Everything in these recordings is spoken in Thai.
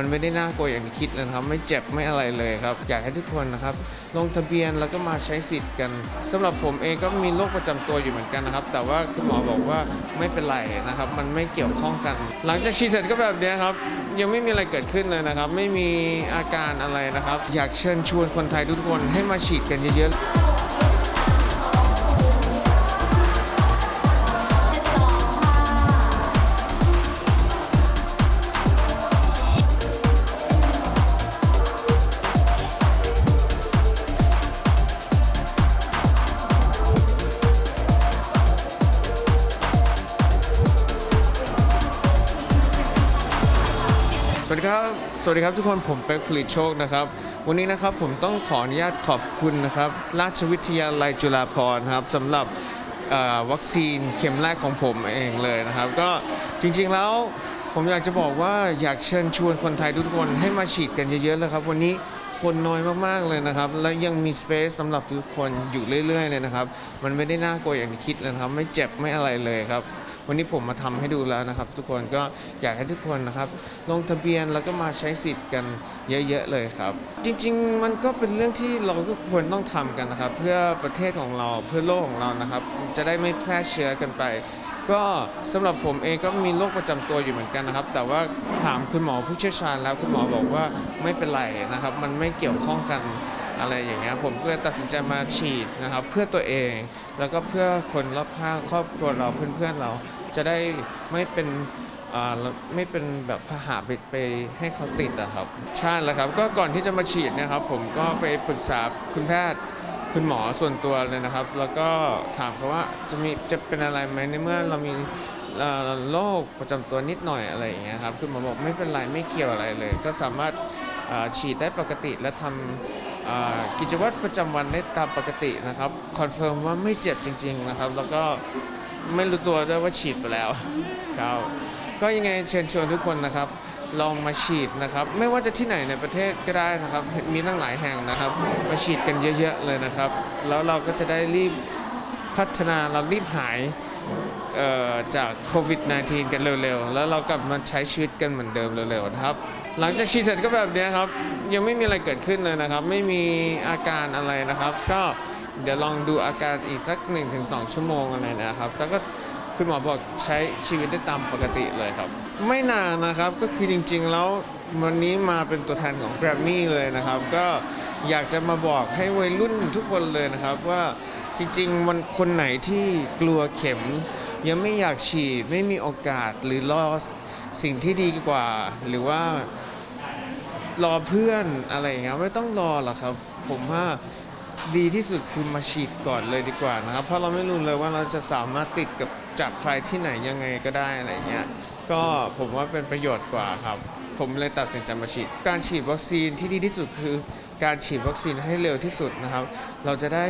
มันไม่ได้น่ากลัวอย่างที่คิดเลยครับ ไม่เจ็บไม่อะไรเลยครับ อยากให้ทุกคนนะครับ ลงทะเบียนแล้วก็มาใช้สิทธิ์กันสำหรับผมเองก็มีโรคประจำตัวอยู่เหมือนกันนะครับ แต่ว่าคุณหมอบอกว่าไม่เป็นไรนะครับ มันไม่เกี่ยวข้องกัน หลังจากฉีดเสร็จก็แบบนี้ครับ ยังไม่มีอะไรเกิดขึ้นเลยนะครับ ไม่มีอาการอะไรนะครับ อยากเชิญชวนคนไทยทุกคนให้มาฉีดกันเยอะๆ สวัสดีครับ สวัสดีครับทุกคนผมเป็กผลิตโชคนะครับ วันนี้นะครับผมต้องขออนุญาตขอบคุณนะครับ ราชวิทยาลัยจุฬาภรณ์ครับสำหรับวัคซีนเข็มแรกของผมเองเลยนะครับ ก็จริงๆแล้วผมอยากจะบอกว่าอยากเชิญชวนคนไทยทุกคนให้มาฉีดกันเยอะๆเลยครับ วันนี้คนน้อยมากๆเลยนะครับ และยังมีสเปซสำหรับทุกคนอยู่เรื่อยๆเลยนะครับ มันไม่ได้น่ากลัวอย่างที่คิดเลยครับ ไม่เจ็บไม่อะไรเลยครับ วันนี้ผมมาทำให้ดูแล้วนะครับ ทุกคนก็อยากให้ทุกคนนะครับ ลงทะเบียนแล้วก็มาใช้สิทธิ์กันเยอะๆเลยครับ จริงๆมันก็เป็นเรื่องที่เราก็ควรต้องทำกันนะครับ เพื่อประเทศของเราเพื่อโลกของเรานะครับ จะได้ไม่แพร่เชื้อกันไปก็สำหรับผมเองก็มีโรคประจำตัวอยู่เหมือนกันนะครับ แต่ว่าถามคุณหมอผู้เชี่ยวชาญแล้วคุณหมอบอกว่าไม่เป็นไรนะครับ มันไม่เกี่ยวข้องกัน อะไรอย่างเงี้ยผมก็เลยตัดสินใจมาฉีดนะครับเพื่อตัวเอง แล้วก็เพื่อคนรอบข้างครอบครัวเราเพื่อนๆเราจะได้ไม่เป็นไม่เป็นแบบพาหะไปไปให้เขาติดอะครับใช่แล้วครับก็ก่อนที่จะมาฉีดนะครับ ผมก็ไปปรึกษาคุณแพทย์คุณหมอส่วนตัวเลยนะครับ แล้วก็ถามเขาว่าจะมีจะเป็นอะไรไหมในเมื่อเรามีโรคประจำตัวนิดหน่อยอะไรอย่างเงี้ยครับคุณหมอบอกไม่เป็นไรไม่เกี่ยวอะไรเลย ก็สามารถฉีดได้ปกติและทำอ่า กิจวัตรประจำวันได้ตามปกตินะครับคอนเฟิร์มว่าไม่เจ็บจริง ๆนะครับ แล้วก็ไม่รู้ตัวด้วยว่าฉีดไปแล้วครับก็ยังไงเชิญชวนทุกคนนะครับ ลองมาฉีดนะครับ ไม่ว่าจะที่ไหนในประเทศก็ได้นะครับ มีตั้งหลายแห่งนะครับ มาฉีดกันเยอะๆเลยนะครับ แล้วเราก็จะได้รีบพัฒนาเรารีบหายเอ่อจากโควิด -19 กันเร็วๆ แล้วเรากลับมาใช้ชีวิตกันเหมือนเดิมเร็วๆนะครับ หลังจากฉีดเสร็จก็แบบนี้ครับ ยังไม่มีอะไรเกิดขึ้นเลยนะครับ ไม่มีอาการอะไรนะครับ ก็เดี๋ยวลองดูอาการอีกสัก 1-2 ชั่วโมงอะไรนะครับแล้วก็คุณหมอบอกใช้ชีวิตได้ตามปกติเลยครับ ไม่นานนะครับก็คือจริงๆแล้ววันนี้มาเป็นตัวแทนของ Grammy เลยนะครับ ก็อยากจะมาบอกให้วัยรุ่นทุกคนเลยนะครับว่าจริงๆมันคนไหนที่กลัวเข็ม ยังไม่อยากฉีดไม่มีโอกาสหรือรอสิ่งที่ดีกว่า หรือว่า รอเพื่อนอะไรอย่างเงี้ยไม่ต้องรอหรอกครับ ผมว่าดีที่สุดคือมาฉีดก่อนเลยดีกว่านะครับ เพราะเราไม่รู้เลยว่าเราจะสามารถติดกับจากใครที่ไหนยังไงก็ได้อะไรเงี้ยก็ผมว่าเป็นประโยชน์กว่าครับ ผมเลยตัดสินใจมาฉีด การฉีดวัคซีนที่ดีที่สุดคือ การฉีดวัคซีนให้เร็วที่สุดนะครับ เราจะได้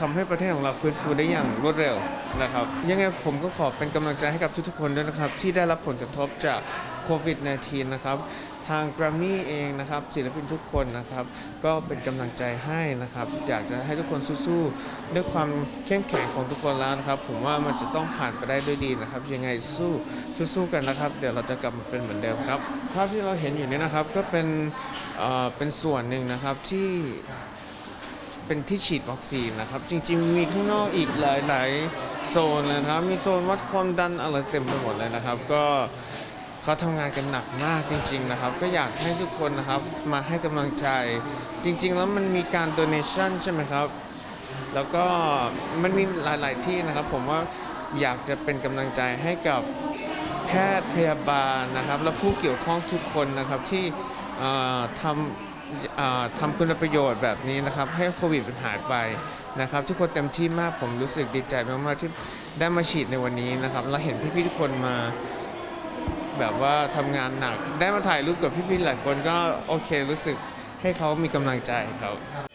ทำให้ประเทศของเราฟื้นฟูได้อย่างรวดเร็วนะครับ ยังไงผมก็ขอเป็นกำลังใจให้กับทุกๆคนด้วยนะครับ ที่ได้รับผลกระทบจากโควิด -19 นะครับ ทาง g r a m m y เองนะครับศิลปินทุกคนนะครับ ก็เป็นกำลังใจให้นะครับ อยากจะให้ทุกคนสู้ๆด้วยความเข้มแข็งของทุกคนแล้วนะครับ ผมว่ามันจะต้องผ่านไปได้ด้วยดีนะครับ ยังไงสู้สู้ๆกันนะครับ เดี๋ยวเราจะกลับมาเป็นเหมือนเดิมครับภาพที่เราเห็นอยู่นี้นะครับก็เป็นเอ่อเป็นส่วนหนึ่งนะครับที่ เป็นที่ฉีดวัคซีนนะครับ จริง ๆ มีข้างนอกอีกหลาย ๆ โซนเลยนะครับ มีโซนวัดความดันอะไรเต็มไปหมดเลยนะครับ ก็เขาทำงานกันหนักมากจริง ๆ นะครับ ก็อยากให้ทุกคนนะครับมาให้กำลังใจจริง ๆ แล้วมันมีการ donation ใช่ไหมครับ แล้วก็มันมีหลาย ๆ ที่นะครับ ผมว่าอยากจะเป็นกำลังใจให้กับแพทย์พยาบาลนะครับ และผู้เกี่ยวข้องทุกคนนะครับที่ทำ ทำคุณประโยชน์แบบนี้นะครับ ให้โควิดมันหายไปนะครับ ทุกคนเต็มที่มากผมรู้สึกดีใจมากๆที่ได้มาฉีดในวันนี้นะครับเราเห็นพี่ๆทุกคนมาแบบว่าทำงานหนัก ได้มาถ่ายรูปกับพี่ๆหลายคนก็โอเครู้สึกให้เขามีกำลังใจครับ